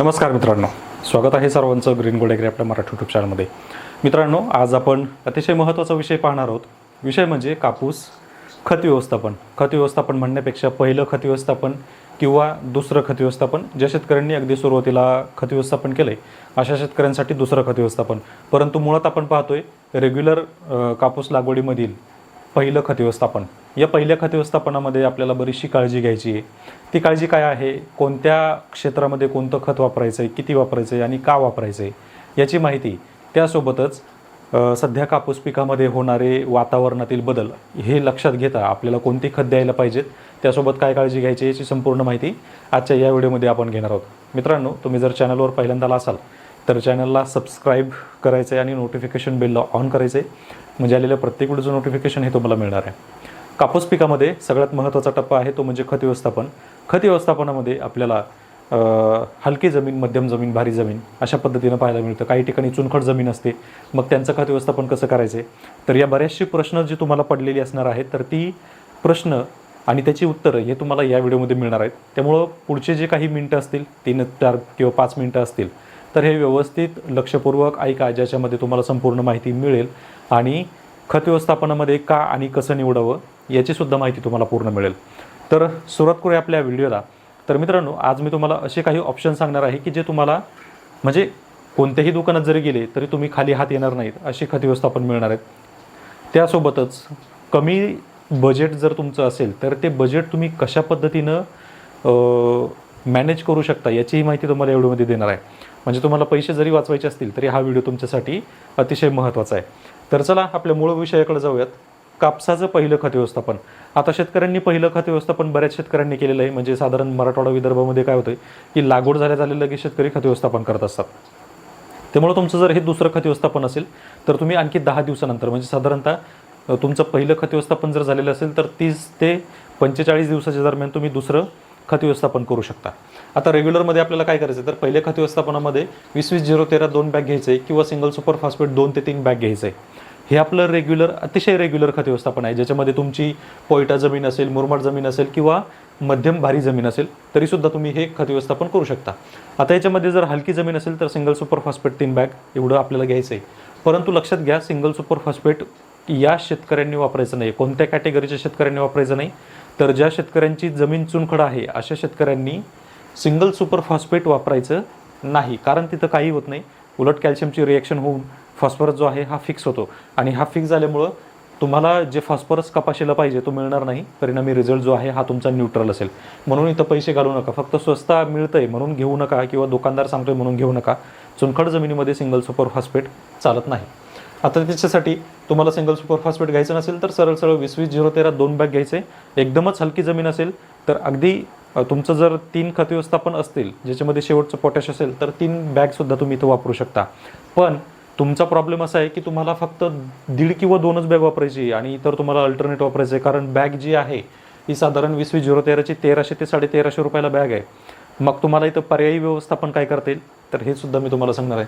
नमस्कार मित्रांनो. स्वागत आहे सर्वांचं ग्रीन गोल्ड आपल्या मराठी युट्यूब चॅनलमध्ये मित्रांनो आज आपण अतिशय महत्त्वाचा विषय पाहणार आहोत. विषय म्हणजे कापूस खत व्यवस्थापन. खत व्यवस्थापन म्हणण्यापेक्षा पहिलं खत व्यवस्थापन किंवा दुसरं खत व्यवस्थापन. ज्या शेतकऱ्यांनी अगदी सुरुवातीला खत व्यवस्थापन केलं आहे अशा शेतकऱ्यांसाठी दुसरं खत व्यवस्थापन. परंतु मुळात आपण पाहतोय रेग्युलर कापूस लागवडीमधील पहिलं खत व्यवस्थापन. या पहिल्या खत व्यवस्थापनामध्ये आपल्याला बरीचशी काळजी घ्यायची आहे. ती काळजी काय आहे? कोणत्या क्षेत्रामध्ये कोणतं खत वापरायचं आहे किती वापरायचं आहे आणि का वापरायचं आहे याची माहिती त्यासोबतच सध्या कापूस पिकामध्ये होणारे वातावरणातील बदल हे लक्षात घेता आपल्याला कोणती खत द्यायला पाहिजेत? त्यासोबत काय काळजी घ्यायची याची संपूर्ण माहिती आजच्या या व्हिडिओमध्ये आपण घेणार आहोत. मित्रांनो तुम्ही जर चॅनलवर पहिल्यांदा असाल तर चॅनलला सबस्क्राईब करायचं आहे आणि नोटिफिकेशन बेलला ऑन करायचं आहे म्हणजे आलेलं प्रत्येक व्हिडिओचं नोटिफिकेशन हे तुम्हाला मिळणार आहे. कापूस पिकामध्ये सगळ्यात महत्त्वाचा टप्पा आहे तो म्हणजे खत व्यवस्थापन. खत व्यवस्थापनामध्ये आपल्याला हलकी जमीन मध्यम जमीन भारी जमीन अशा पद्धतीनं पाहायला मिळतं. काही ठिकाणी चुनखड जमीन असते. मग त्यांचं खत व्यवस्थापन कसं करायचे तर या बऱ्याचशी प्रश्न जी तुम्हाला पडलेली असणार आहेत तर ती प्रश्न आणि त्याची उत्तरं हे तुम्हाला या व्हिडिओमध्ये मिळणार आहेत. त्यामुळं पुढचे जे काही मिनटं असतील तीन चार किंवा पाच मिनटं असतील तर हे व्यवस्थित लक्षपूर्वक ऐका ज्याच्यामध्ये तुम्हाला संपूर्ण माहिती मिळेल आणि खत व्यवस्थापनामध्ये का आणि कसं निवडावं याची सुद्धा माहिती तुम्हाला पूर्ण मिळेल. तर सुरुवात करूया आपल्या व्हिडिओला. तर मित्रांनो आज मी तुम्हाला असे काही ऑप्शन सांगणार आहे की जे तुम्हाला म्हणजे कोणत्याही दुकानात जरी गेले तरी तुम्ही खाली हात येणार नाहीत अशी खत व्यवस्थापन मिळणार आहेत. त्यासोबतच कमी बजेट जर तुमचं असेल तर ते बजेट तुम्ही कशा पद्धतीनं मॅनेज करू शकता याचीही माहिती तुम्हाला या व्हिडिओमध्ये देणार आहे. म्हणजे तुम्हाला पैसे जरी वाचवायचे असतील तरी हा व्हिडिओ तुमच्यासाठी अतिशय महत्त्वाचा आहे. तर चला आपल्या मूळ विषयाकडे जाऊयात. कापसाचं पहिलं खत व्यवस्थापन. आता शेतकऱ्यांनी पहिलं खत व्यवस्थापन बऱ्याच शेतकऱ्यांनी केलेलं आहे. म्हणजे साधारण मराठवाडा विदर्भामध्ये काय होतं की लागवड झाल्या झालेलं लगेच शेतकरी खत व्यवस्थापन करत असतात. त्यामुळे तुमचं जर हे दुसरं खत व्यवस्थापन असेल तर तुम्ही आणखी दहा दिवसानंतर म्हणजे साधारणतः तुमचं पहिलं खत व्यवस्थापन जर झालेलं असेल तर तीस ते पंचेचाळीस दिवसाच्या दरम्यान तुम्ही दुसरं खत व्यवस्थापन करू शकता. आता रेग्युलरमध्ये आपल्याला काय करायचं आहे? तर पहिल्या खत व्यवस्थापनामध्ये वीस वीस झिरो तेरा दोन बॅग घ्यायचं आहे किंवा सिंगल सुपर फॉस्फेट दोन ते तीन बॅग घ्यायचं. आहे हे आपलं रेग्युलर अतिशय रेग्युलर खत व्यवस्थापन आहे. ज्याच्यामध्ये तुमची पोयटा जमीन असेल मुरमाड जमीन असेल किंवा मध्यम भारी जमीन असेल तरीसुद्धा तुम्ही हे खत व्यवस्थापन करू शकता. आता याच्यामध्ये जर हलकी जमीन असेल तर सिंगल सुपर फॉस्फेट तीन बॅग एवढं आपल्याला घ्यायचं आहे परंतु लक्षात घ्या सिंगल सुपर फॉस्फेट या शेतकऱ्यांनी वापरायचं नाही कोणत्या कॅटेगरीच्या शेतकऱ्यांनी वापरायचं नाही? तर ज्या शेतकऱ्यांची जमीन चुनखड आहे अशा शेतकऱ्यांनी सिंगल सुपर फॉस्फेट वापरायचं नाही. कारण तिथं काही होत नाही. उलट कॅल्शियमची रिॲक्शन होऊन फॉस्फरस जो आहे हा फिक्स होतो. आणि हा फिक्स झाल्यामुळं तुम्हाला जे फॉस्फरस कपाशीला पाहिजे तो मिळणार नाही. परिणामी रिझल्ट जो आहे हा तुमचा न्यूट्रल असेल. म्हणून इथं पैसे घालू नका. फक्त स्वस्त मिळतं आहे म्हणून घेऊ नका किंवा दुकानदार सांगतोय म्हणून घेऊ नका. चुनखड जमिनीमध्ये सिंगल सुपर फॉस्फेट चालत नाही. आता त्याच्यासाठी तुम्हाला सिंगल सुपरफास्फेट घ्यायचं नसेल तर सरळ सरळ वीस वीस झिरो तेरा दोन बॅग घ्यायचे. एकदमच हलकी जमीन असेल तर अगदी तुमचं जर तीन खत व्यवस्थापन असतील ज्याच्यामध्ये शेवटचं पोटॅश असेल तर तीन बॅगसुद्धा तुम्ही इथं वापरू शकता. पण तुमचा प्रॉब्लेम असा आहे की तुम्हाला फक्त दीड किंवा दोनच बॅग वापरायची आणि इतर तुम्हाला अल्टरनेट वापरायचं आहे. कारण बॅग जी आहे ही साधारण वीस वीस झिरो तेराची तेराशे ते साडे तेराशे रुपयाला बॅग आहे. मग तुम्हाला इथं पर्यायी व्यवस्थापन काय करता येईल? तर हे सुद्धा मी तुम्हाला सांगणार आहे.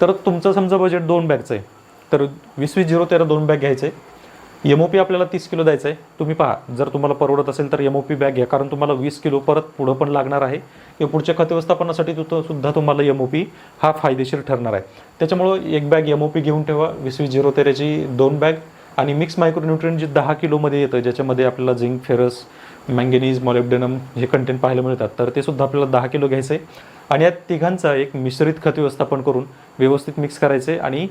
तर तुमचं समजा बजेट दोन बॅगचं आहे. तर वीस वीस झिरो तेरा दोन बॅग घ्यायचे. एम ओ पी आपल्याला तीस किलो द्यायचं आहे तुम्ही पहा जर तुम्हाला परवडत असेल तर एम ओ पी बॅग घ्या कारण तुम्हाला वीस किलो परत पुढं पण लागणार आहे. किंवा पुढच्या खत व्यवस्थापनासाठी तो सुद्धा तुम्हाला एम ओ पी हा फायदेशीर ठरणार आहे. त्याच्यामुळं एक बॅग एम ओ पी घेऊन ठेवा. वीस वीस झिरो तेराची दोन बॅग आणि मिक्स मायक्रोन्युट्रियन जे दहा किलोमध्ये येतं ज्याच्यामध्ये आपल्याला झिंक फेरस मँगेनीज मॉलिब्डेनम हे कंटेंट पाहायला मिळतात तर ते सुद्धा आपल्याला दहा किलो घ्यायचं आहे आणि या तिघांचा एक मिश्रित खत व्यवस्थापन करून व्यवस्थित मिक्स करायचं आहे आणि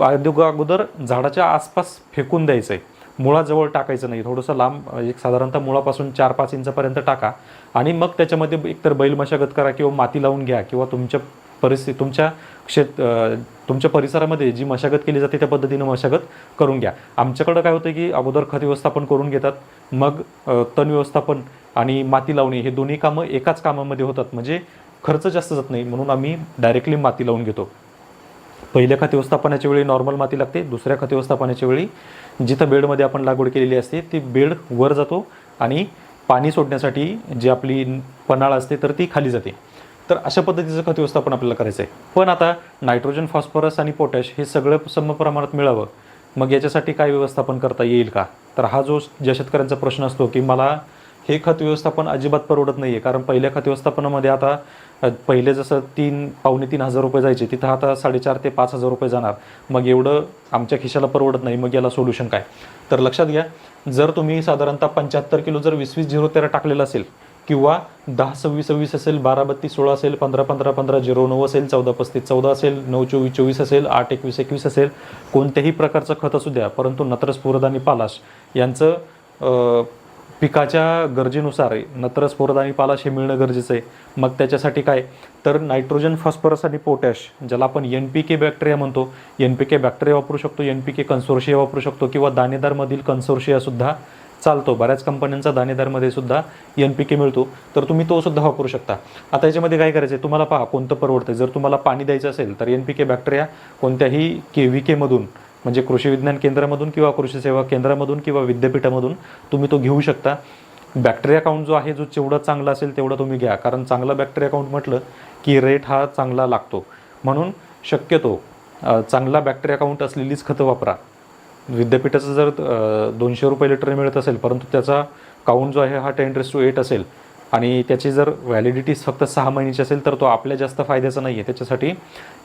अगोदर अगोदर झाडाच्या आसपास फेकून द्यायचं आहे मुळाजवळ टाकायचं नाही. थोडंसं लांब एक साधारणतः मुळापासून चार पाच इंचापर्यंत टाका. आणि मग त्याच्यामध्ये एकतर बैल मशागत करा किंवा माती लावून घ्या किंवा तुमच्या परिस्थिती तुमच्या क्षेत तुमच्या परिसरामध्ये जी मशागत केली जाते त्या पद्धतीनं मशागत करून घ्या. आमच्याकडं काय होतं की अगोदर खत व्यवस्थापन करून घेतात मग तण व्यवस्थापन आणि माती लावणे हे दोन्ही कामं एकाच कामामध्ये होतात. म्हणजे खर्च जास्त जात नाही. म्हणून आम्ही डायरेक्टली माती लावून घेतो. पहिल्या खत व्यवस्थापनाच्या वेळी नॉर्मल माती लागते दुसऱ्या खत व्यवस्थापनाच्या वेळी जिथं बेडमध्ये आपण लागवड केलेली असते ती बेड वर जातो आणि पाणी सोडण्यासाठी जी आपली पन्हाळ असते तर ती खाली जाते. तर अशा पद्धतीचं खत व्यवस्थापन आपल्याला करायचं आहे पण आता नायट्रोजन फॉस्फरस आणि पोटॅश हे सगळं सम प्रमाणात मिळावं. मग याच्यासाठी काय व्यवस्थापन करता येईल का? तर हा जो ज्या शेतकऱ्यांचा प्रश्न असतो की मला हे खत व्यवस्थापन अजिबात परवडत नाही आहे कारण पहिल्या खत व्यवस्थापनामध्ये आता पहिले जसं तीन पावणे तीन हजार रुपये जायचे तिथं आता साडेचार ते पाच हजार रुपये जाणार. मग एवढं आमच्या खिशाला परवडत नाही मग याला सोल्युशन काय? तर लक्षात घ्या जर तुम्ही साधारणतः पंच्याहत्तर किलो जर वीस वीस झिरो तेरा टाकलेलं असेल किंवा दहा सव्वीस सव्वीस असेल बारा बत्तीस सोळा असेल पंधरा पंधरा पंधरा झिरो नऊ असेल चौदा पस्तीस चौदा असेल नऊ चोवीस चोवीस असेल आठ एकवीस एकवीस असेल कोणत्याही प्रकारचं खत असू द्या परंतु नत्रस्फुरद आणि पालाश यांचं पिकाच्या गरजेनुसार नत्र स्फोरद आणि पालाश हे मिळणं गरजेचं आहे. मग त्याच्यासाठी काय? तर नायट्रोजन फॉस्फरस आणि पोटॅश ज्याला आपण एन पी के बॅक्टेरिया म्हणतो. एन पी के बॅक्टेरिया वापरू शकतो एन पी के कन्सोर्शिया वापरू शकतो किंवा दाणेदारमधील कन्सोर्शियासुद्धा चालतो. बऱ्याच कंपन्यांचा दाणेदारमध्ये सुद्धा एन पी के मिळतो. तर तुम्ही तो सुद्धा वापरू शकता. आता याच्यामध्ये काय करायचं आहे तुम्हाला पहा कोणतं परवडतं जर तुम्हाला पाणी द्यायचं असेल तर एन पी के बॅक्टेरिया कोणत्याही के व्ही केमधून म्हणजे कृषी विज्ञान केंद्रामधून किंवा कृषी सेवा केंद्रामधून किंवा विद्यापीठामधून तुम्ही तो घेऊ शकता. बॅक्टेरिया काउंट जो आहे जो जेवढा चांगला असेल तेवढा तुम्ही घ्या. कारण चांगला बॅक्टेरिया काउंट म्हटलं की रेट हा चांगला लागतो. म्हणून शक्यतो चांगला बॅक्टेरिया काउंट असलेलीच खतं वापरा. विद्यापीठाचं जर दोनशे रुपये लिटर मिळत असेल परंतु त्याचा काउंट जो आहे हा टेन रेस टू एट असेल आणि त्याची जर व्हॅलिडिटी फक्त सहा महिन्याची असेल तर तो आपल्या जास्त फायद्याचा नाही आहे त्याच्यासाठी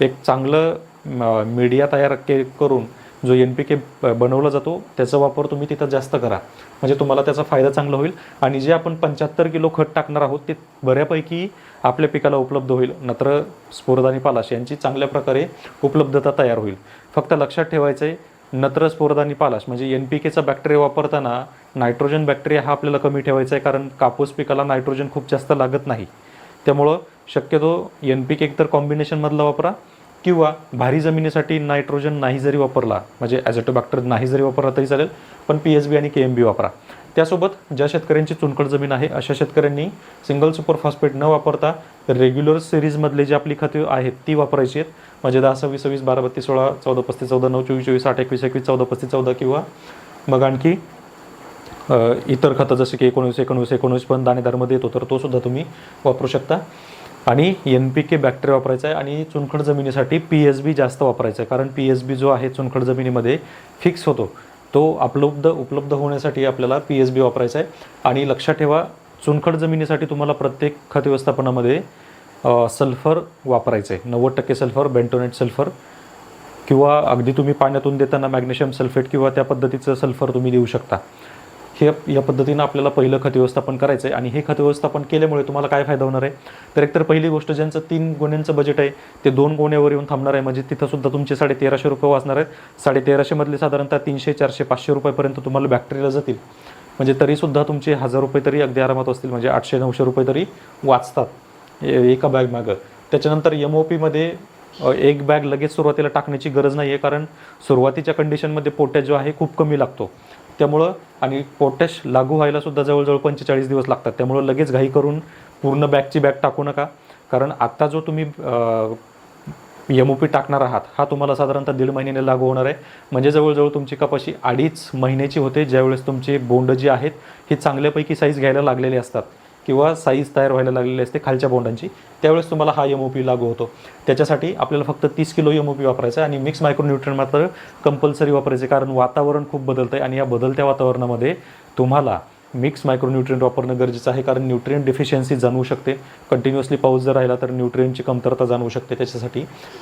एक चांगलं मीडिया तयार के करून जो एन पी के बनवला जातो त्याचा वापर तुम्ही तिथं जास्त करा. म्हणजे तुम्हाला त्याचा फायदा चांगला होईल आणि जे आपण पंच्याहत्तर किलो खत टाकणार आहोत ते बऱ्यापैकी आपल्या पिकाला उपलब्ध होईल. नत्र स्फोरद आणि पालाश यांची चांगल्या प्रकारे उपलब्धता तयार होईल. फक्त लक्षात ठेवायचं आहे नत्र स्फोरद आणि पालाश म्हणजे एन पी केचा बॅक्टेरिया वापरताना नायट्रोजन बॅक्टेरिया हा आपल्याला कमी ठेवायचा आहे कारण कापूस पिकाला नायट्रोजन खूप जास्त लागत नाही. त्यामुळं शक्यतो एन पी के तर कॉम्बिनेशनमधला वापरा किंवा भारी जमिनीसाठी नायट्रोजन नाही जरी वापरला म्हणजे ॲझोटोबॅक्टर नाही जरी वापरला तरी चालेल पण पी एच बी आणि के एम बी वापरा. त्यासोबत ज्या शेतकऱ्यांची चुनखड जमीन आहे अशा शेतकऱ्यांनी सिंगल सुपर फॉस्फेट न वापरता रेग्युलर सिरीजमधले जे आपली खते आहेत ती वापरायची आहेत. म्हणजे दहा सव्वीस सव्वीस बारा बत्तीस सोळा चौदा पस्तीस चौदा नऊ चोवीस चोवीस आठ एकवीस एकवीस चौदा पस्तीस चौदा किंवा मग आणखी इतर खतं जसे की एकोणवीस एकोणवीस एकोणवीस पण दाणेदारमध्ये येतो तर तो सुद्धा तुम्ही वापरू शकता. आणि एन पी के बॅक्टेरिया वापरायचा आहे आणि चुनखड जमिनीसाठी पी एच बी जास्त वापरायचा आहे. कारण पी एच बी जो आहे चुनखड जमिनीमध्ये फिक्स होतो. तो उपलब्ध उपलब्ध होण्यासाठी आपल्याला पी एच बी वापरायचा आहे. आणि लक्षात ठेवा चुनखड जमिनीसाठी तुम्हाला प्रत्येक खत व्यवस्थापनामध्ये सल्फर वापरायचं आहे नव्वद टक्के सल्फर बेंटोनेट सल्फर किंवा अगदी तुम्ही पाण्यातून देताना मॅग्नेशियम सल्फेट किंवा त्या पद्धतीचं सल्फर तुम्ही देऊ शकता. हे या पद्धतीनं आपल्याला पहिलं खत व्यवस्थापन करायचं आहे आणि हे खत व्यवस्थापन केल्यामुळे तुम्हाला काय फायदा होणार आहे? तर एकतर पहिली गोष्ट ज्यांचं तीन गोण्यांचं बजेट आहे ते दोन गोण्यावर येऊन थांबणार आहे. म्हणजे तिथंसुद्धा तुमचे साडे तेराशे रुपये वाचणार आहेत. साडे तेराशेमधले साधारणतः तीनशे चारशे पाचशे रुपयेपर्यंत तुम्हाला बॅक्टेरिया जातील. म्हणजे तरीसुद्धा तुमचे हजार रुपये तरी अगदी आरामात असतील. म्हणजे आठशे नऊशे रुपये तरी वाचतात. एका बॅगमागं त्याच्यानंतर एम ओ पीमध्ये एक बॅग लगेच सुरुवातीला टाकण्याची गरज नाही आहे कारण सुरुवातीच्या कंडिशनमध्ये पोटॅश जो आहे खूप कमी लागतो. त्यामुळं आणि पोटॅश लागू व्हायला सुद्धा जवळजवळ पंचेचाळीस दिवस लागतात. त्यामुळं लगेच घाई करून पूर्ण बॅगची बॅग टाकू नका. कारण आत्ता जो तुम्ही एम ओ पी टाकणार आहात हा तुम्हाला साधारणतः दीड महिन्याने लागू होणार आहे. म्हणजे जवळजवळ तुमची कपाशी अडीच महिन्याची होते ज्यावेळेस तुमची बोंड जी आहेत ही चांगल्यापैकी साईज घ्यायला लागलेले असतात. किंवा साईज तयार व्हायला लागलेली असते खालच्या बोंडांची त्यावेळेस तुम्हाला हा एम ओ पी लागू होतो. त्याच्यासाठी आपल्याला फक्त तीस किलो एम ओ पी वापरायचा आहे आणि मिक्स मायक्रोन्युट्रन मात्र कंपल्सरी वापरायचे कारण वातावरण खूप बदलतं आहे आणि या बदलत्या वातावरणामध्ये तुम्हाला मिक्स मायक्रोन्युट्रियंट वापरणं गरजेचं आहे कारण न्यूट्रियन डिफिशियन्सी जाणवू शकते. कंटिन्युअसली पाऊस जर राहिला तर न्यूट्रियनची कमतरता जाणवू शकते. त्याच्यासाठी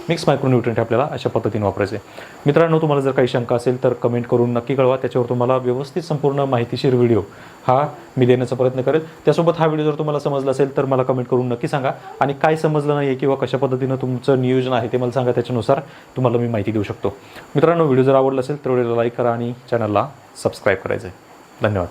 मिक्स मायक्रोन्युट्रियंट आपल्याला अशा पद्धतीने वापरायचे. आहे. मित्रांनो तुम्हाला जर काही शंका असेल तर कमेंट करून नक्की कळवा. त्याच्यावर तुम्हाला व्यवस्थित संपूर्ण माहितीशीर व्हिडिओ हा मी देण्याचा प्रयत्न करेल. त्यासोबत हा व्हिडिओ जर तुम्हाला समजला असेल तर मला कमेंट करून नक्की सांगा. आणि काय समजलं नाही आहे किंवा कशा पद्धतीनं तुमचं नियोजन आहे ते मला सांगा. त्याच्यानुसार तुम्हाला मी माहिती देऊ शकतो. मित्रांनो व्हिडिओ जर आवडला असेल तर व्हिडिओला लाईक करा आणि चॅनलला सबस्क्राईब करायचं आहे धन्यवाद.